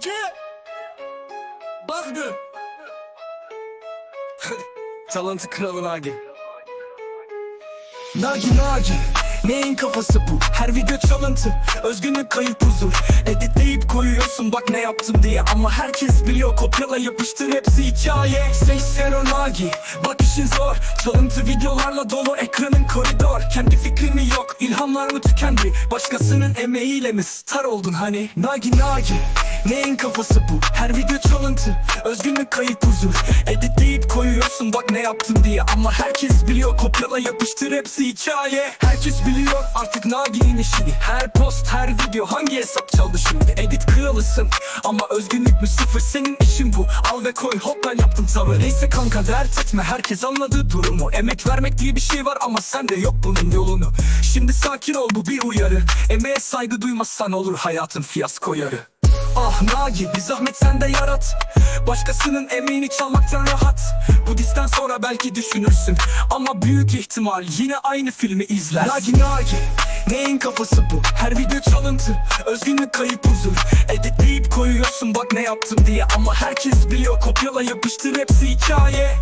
C Baktı Çalıntı kralı Nagi Nagi Nagi Neyin kafası bu? Her video çalıntı Özgünlük kayıp huzur. Editleyip koyuyorsun bak ne yaptım diye. Ama herkes biliyor kopyala yapıştır hepsi hikaye. Seysero Nagi Bak işin zor. Çalıntı videolarla dolu ekranın koridor. Kendi fikrin mi yok ilhamlar mı tükendi? Başkasının emeğiyle mi star oldun hani? Nagi Nagi Neyin kafası bu? Her video çalıntı Özgünlük kayıp huzur. Editleyip koyuyorsun bak ne yaptım diye. Ama herkes biliyor kopyala yapıştır hepsi hikaye. Herkes biliyor artık Nagi'nin işini Her post her video hangi hesap çaldı şimdi? Edit kralısın ama özgünlük mü sıfır? Senin işin bu. Al ve koy hop ben yaptım tavır. Neyse kanka dert etme. Herkes anladı durumu. Emek vermek diye bir şey var ama sende yok bunun yolunu. Şimdi sakin ol bu bir uyarı. Emeğe saygı duymazsan olur hayatın fiyasko yarı. Ah Nagi bir zahmet sen de yarat. Başkasının emeğini çalmaktan rahat Bu disten sonra belki düşünürsün. Ama büyük ihtimal yine aynı filmi izler. Nagi Nagi Neyin kafası bu? Her video çalıntı Özgünlük kayıp huzur Editleyip koyuyorsun bak ne yaptım diye. Ama herkes biliyor kopyala yapıştır hepsi hikaye